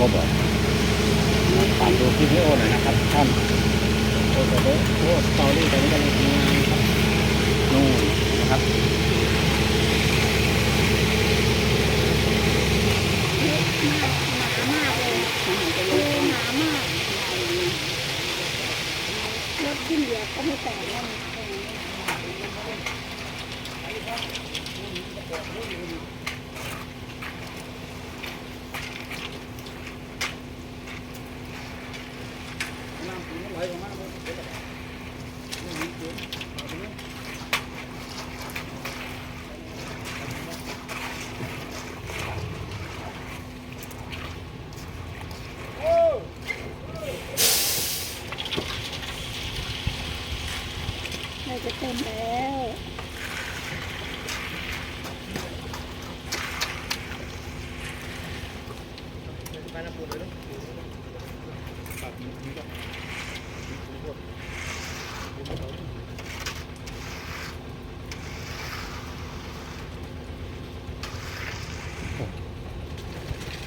ก็บอกามดูคลิปวิดีโอหน่อยนะครับท่านโอ้โหโอ้สตอรี่ตอนนี้กำลังทำงานครับนู่นนะครับ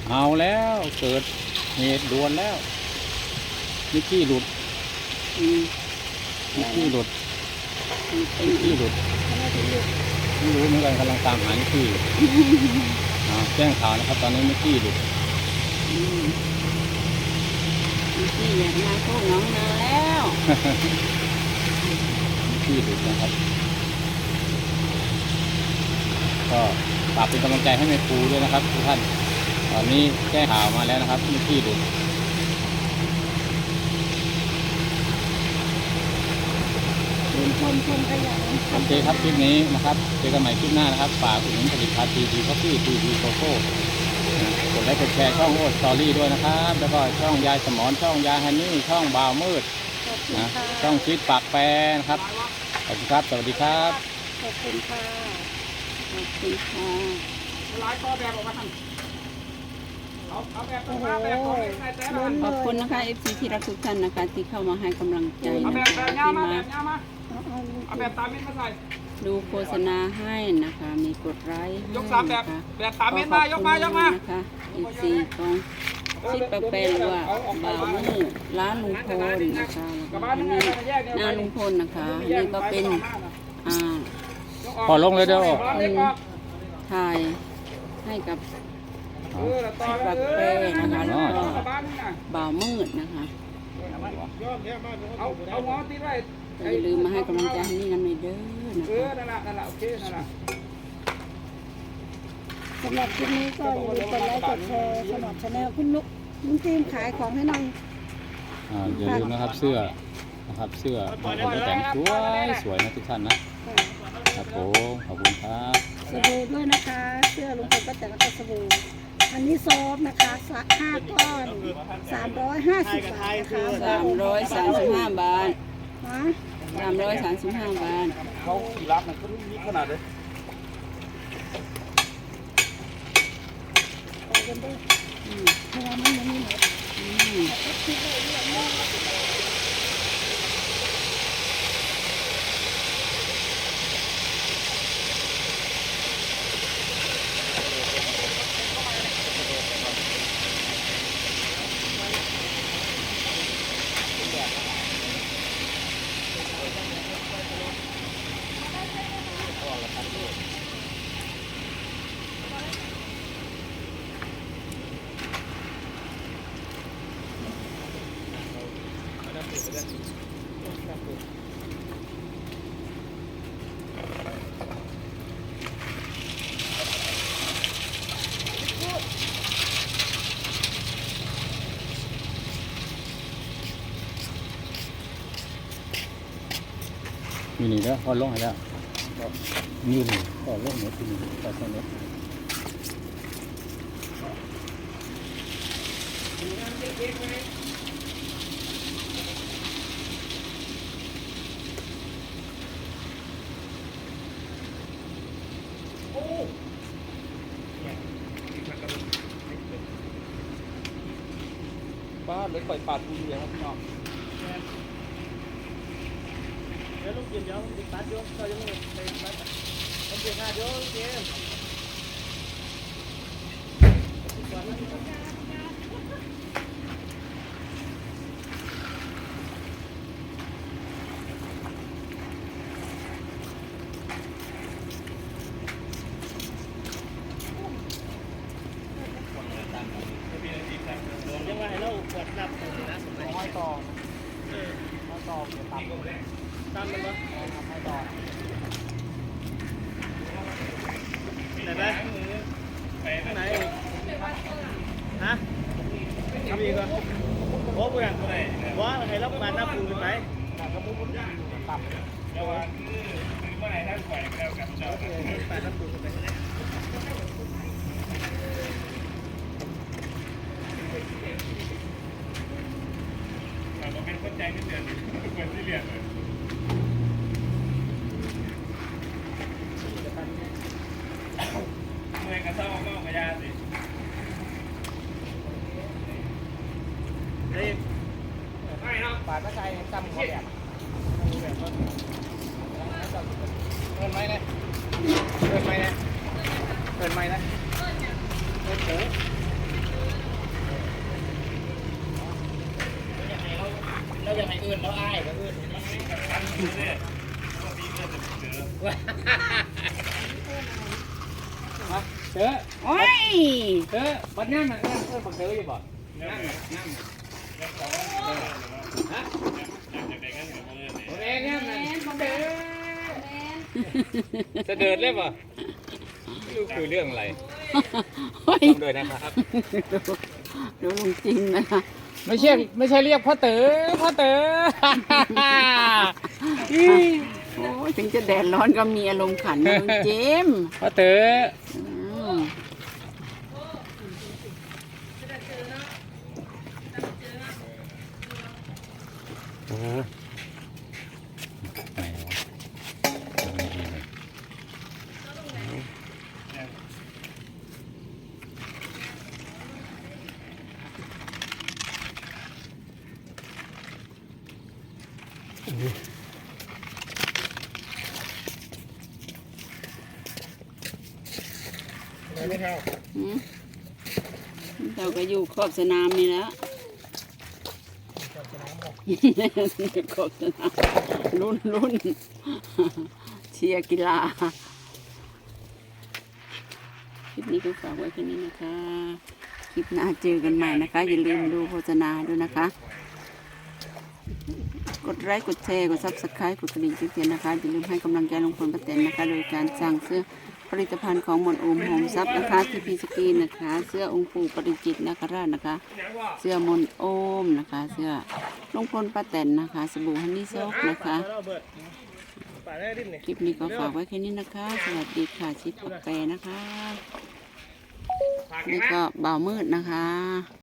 เอาแล้วเกิดเหตุด่วนแล้วนิกกี้หลุดมนิกกี้หลุดนิกกี้หลุดไม่รู้เหมือนกันกำลังตามหานิกกี้แจ้งข่าวนะครับ ตอนนี้นิกกี้หลุด พี่อยากมาโค้งน้องนาแล้วนิกกี้หลุนะครับ ก็ฝากเป็นกำลังใจให้แม่ครูด้วยนะครับทุกท่าน ตอนนี้แจ้งข่าวมาแล้วนะครับนิกกี้หลุดลุงพลคนขยันโอเคครับคลิปนี้นะครับ เจอกันใหม่คลิปหน้านะครับ ฝากอุดหนุนผลิตภัณฑ์ทีทีคอฟฟี่ทีทีโกโก้ กดไลค์กดแชร์ช่องโอ๊ตสตอรี่ด้วยนะครับ แล้วก็ช่องยายสมอนช่องยายฮันนี่ช่องบ่าวมืดนะช่องชีตปากแปรนะครับขอบคุณครับ สวัสดีครับขอบคุณค่ะขอบคุณค่ะร้ายต่อแบบออกมาทำ ขอบคุณยนะคะ FC ที่รักทุกท่านนะคะ ที่เข้ามาให้กำลังใจเอานะแบบคะแบบยาวที่มามาแบบยาวมาเอาเอาลุงเอาพแบลบตามเม็ดมาใส่ดูโฆษณาให้นะคะ มีกดไลค์ให้ยกสามแบบนะคะแบบตามเม็ดมายกมายกมานะคะ FC ของชิดปะแปลหรือว่าบ่าวมืดร้านลุงพลนะคะกลับแล้วบ้านก็นี่นี่แยกหน้าลุงพลนะคะอันนี่ก็เป็นอ่าพอลงเลยเด้อถ่ายให้กับ เออต่อชิดปะแปลนะคะแล้วก็กลับบ้านนี่นะบ่าวมืดนะคะเอาหอตีไว้ก็อย่าลืมมาให้กำลังใจให้นี่น้ำในเด้อนะคะนั่นแหละนั่นแหละเคนั่นแหละสำหรับคลิปนี้ก็อย่าลืมกดไลค์กดแชร์สมัครชาแนลคุณนุกลุงทีมขายของให้หน่อยอย่าลืมนะครับเสื้อนะครับเสื้อของแต่งสวยสวยนะทุกท่านนะครับผมขอบคุณครับ สบู่ด้วยนะคะ เสื้อลุงพลก็แต่งแล้วก็สบู่ อันนี้ซอฟต์นะคะสักห้าก้อนสามร้อยห้าสิบบาทนะคะสามร้อยสามสิบห้าบาทฮะสามร้อยสามสิบห้าบาทเขาขี่รับมันก็มีขนาดเลยเอากันด้วยอืมเพราะว่ามันยังมีหมด อืมมีนี่แล้วพอลงให้แล้วมีนี่พอลงเนี่ยคือนี่พอลงเนี่ยป้าเลยปล่อยปาดกูอย่างพี่น้อง cho lúc dừng đi bán vô cho những người đây bán không tiền hai vô kia ตองเนี่ยตามตั้งเลยนะไม้ตองไหนไปไหนฮะทำอีกก่อนโอ้เพื่นว่าไครรับมาหน้าปูเป็นไหมตับเดี๋ววันเมื่อไหร่ท่านปล่อยแล้วกับเจ้าแต่ท่านปูเป็นไหม เป็นคนใจที่เดือดคนที่เรียนเลยเมื่อยกระเซ้าก็กระยาสินี่ไม่เนาะปาดมะไก่จำเขาแบบเกินไหมนะเกินไหมนะเกินไหมนะเกินเถอะ เราอยากให้อื่นเราอายก็อื่น เจอโอ้ยเจอบัดนั้นน่ะเออเออบักเจออยู่บ่นั่นน่ะนั่นน่ะฮะโอเคงั้นน่ะเจอเสด็จเลยป่ะไม่รู้คือเรื่องอะไรโอ้ยทำด้วยนะครับดูลุงจริงนะคะ ไม่ใช่ไม่ใช่เรียกพ่อเต๋อพ่อเต๋อ โอ้ยถึงจะแดดร้อนก็มีอารมณ์ขันนะลุงเจมส์พ่อเต๋ออืมโอ้ไหนวะตรงนี้เลย ไม่ เท่าอืมเราก็อยู่ขอบสนามนี่แล้วขอบสนามรุ่นรุ่นเชียร์กีฬาคลิปนี้ก็ฝากไว้แค่นี้นะคะ คลิปหน้าเจอกันใหม่นะคะ อย่าลืมดูโฆษณาด้วยนะคะ กดไลค์กดแชร์กดซับสไครต์กดกระดิ่งแจ้งเตือนนะคะ อย่าลืมให้กำลังใจลงพลป้าแตนนะคะ โดยการสั่งเสื้อ ผลิตภัณฑ์ของหมวดโอมโฮมซับนะคะทีพีสกีนนะคะ เสื้อองค์ปู่ปริจิตนาคราชนะคะ เสื้อมนโอมนะคะ เสื้อลงพลป้าแตนนะคะ สบู่ฮันนี่ซอกนะคะคลิปนี้ก็ฝากไว้แค่นี้นะคะ สวัสดีค่ะชิปกาแฟนะคะนี่ก็บ่าวมืดนะคะ